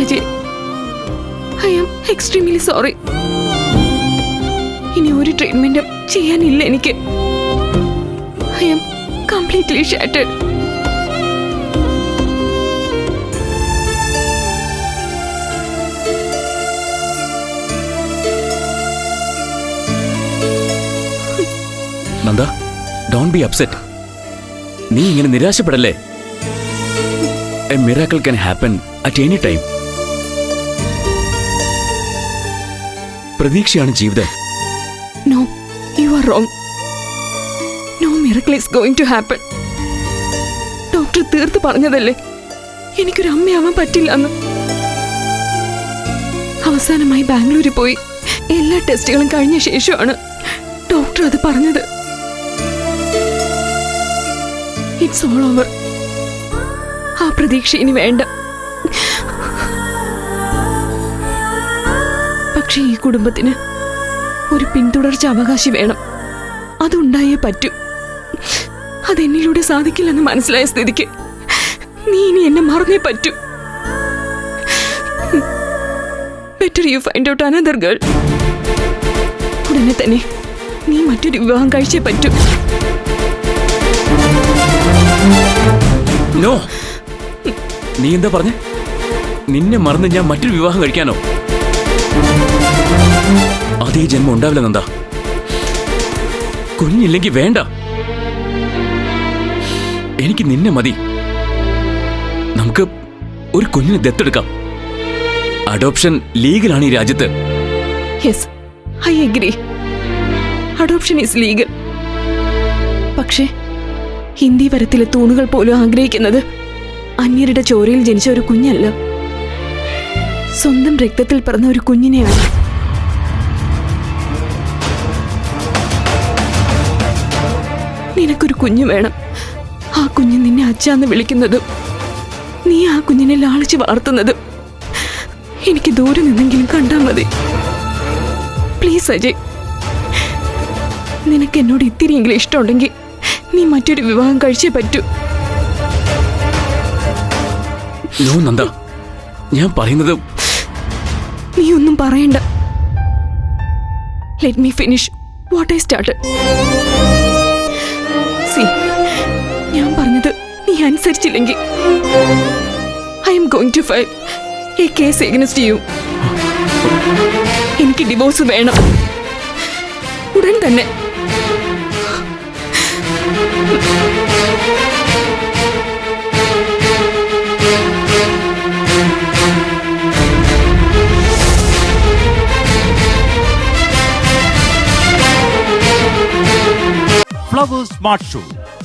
Ajay I am extremely sorry ഇനി ഒരു ട്രീറ്റ്മെന്റും ചെയ്യാനില്ല എനിക്ക്. I am completely shattered Nanda don't be upset നീ ഇങ്ങനെ നിരാശപ്പെടല്ലേ? A miracle can happen at any time പ്രതീക്ഷയാണ് ജീവിതം. No you are no going to happen doctor തീർത്ത് പറഞ്ഞതല്ലേ? എനിക്കൊരു അമ്മയാവാൻ പറ്റില്ല അവസാനമായി ബാംഗ്ലൂരിൽ പോയി. എല്ലാ ടെസ്റ്റുകളും കഴിഞ്ഞ ശേഷമാണ് ഡോക്ടർ അത് പറഞ്ഞത്. ഇറ്റ്സ് ഓൾ ഓവർ ആ പ്രതീക്ഷ ഇനി വേണ്ട. കുടുംബത്തിന് ഒരു പിന്തുടർച്ച അവകാശി വേണം. അതുണ്ടായേ പറ്റൂ. അതെന്നിലൂടെ സാധിക്കില്ലെന്ന് മനസ്സിലായ സ്ഥിതിക്ക് നീ ഇനി എന്നെ മറന്നേ പറ്റൂ. Better you find out another girl ഉടനെ തന്നെ നീ മറ്റൊരു വിവാഹം കഴിച്ചേ പറ്റൂ. നോ എന്താ പറഞ്ഞ? നിന്നെ മറന്ന് ഞാൻ മറ്റൊരു വിവാഹം കഴിക്കാനോ? അതേ ജന്മം ഉണ്ടാവില്ല നന്ദ. കുഞ്ഞില്ലെങ്കിൽ വേണ്ട. എനിക്ക് നിന്നെ മതി. നമുക്ക് ഒരു കുഞ്ഞിനെ ദത്തെടുക്കാം. അഡോപ്ഷൻ ലീഗലാണ് ഈ രാജ്യത്ത്. ഐ അഡോപ്ഷൻ ഈസ് ലീഗൽ പക്ഷേ ഹിന്ദി വരത്തിലെ തൂണുകൾ പോലും ആഗ്രഹിക്കുന്നത് അന്യരുടെ ചോരയിൽ ജനിച്ച ഒരു കുഞ്ഞല്ല. സ്വന്തം രക്തത്തിൽ പിറന്ന ഒരു കുഞ്ഞിനെയാണ്. കുഞ്ഞു വേണം. ആ കുഞ്ഞ് നിന്നെ അച്ഛാന്ന് വിളിക്കുന്നതും നീ ആ കുഞ്ഞിനെ ലാളിച്ച് വളർത്തുന്നതും എനിക്ക് ദൂരെ നിന്നെങ്കിലും കണ്ടാൽ മതി. പ്ലീസ് അജയ്. നിനക്ക് എന്നോട് ഇത്തിരിയെങ്കിലും ഇഷ്ടമുണ്ടെങ്കിൽ നീ മറ്റൊരു വിവാഹം കഴിച്ചേ പറ്റൂ. നന്ദ. ഞാൻ പറയുന്നത് നീ ഒന്നും പറയണ്ട. Let me finish what I start ഞാൻ പറഞ്ഞത് നീ അനുസരിച്ചില്ലെങ്കിൽ. I am going to file ഈ കേസ് എഗനസ്റ്റ് ചെയ്യും എനിക്ക് ഡിവോഴ്സ് വേണം. ഉടൻ തന്നെ. Flowers smart show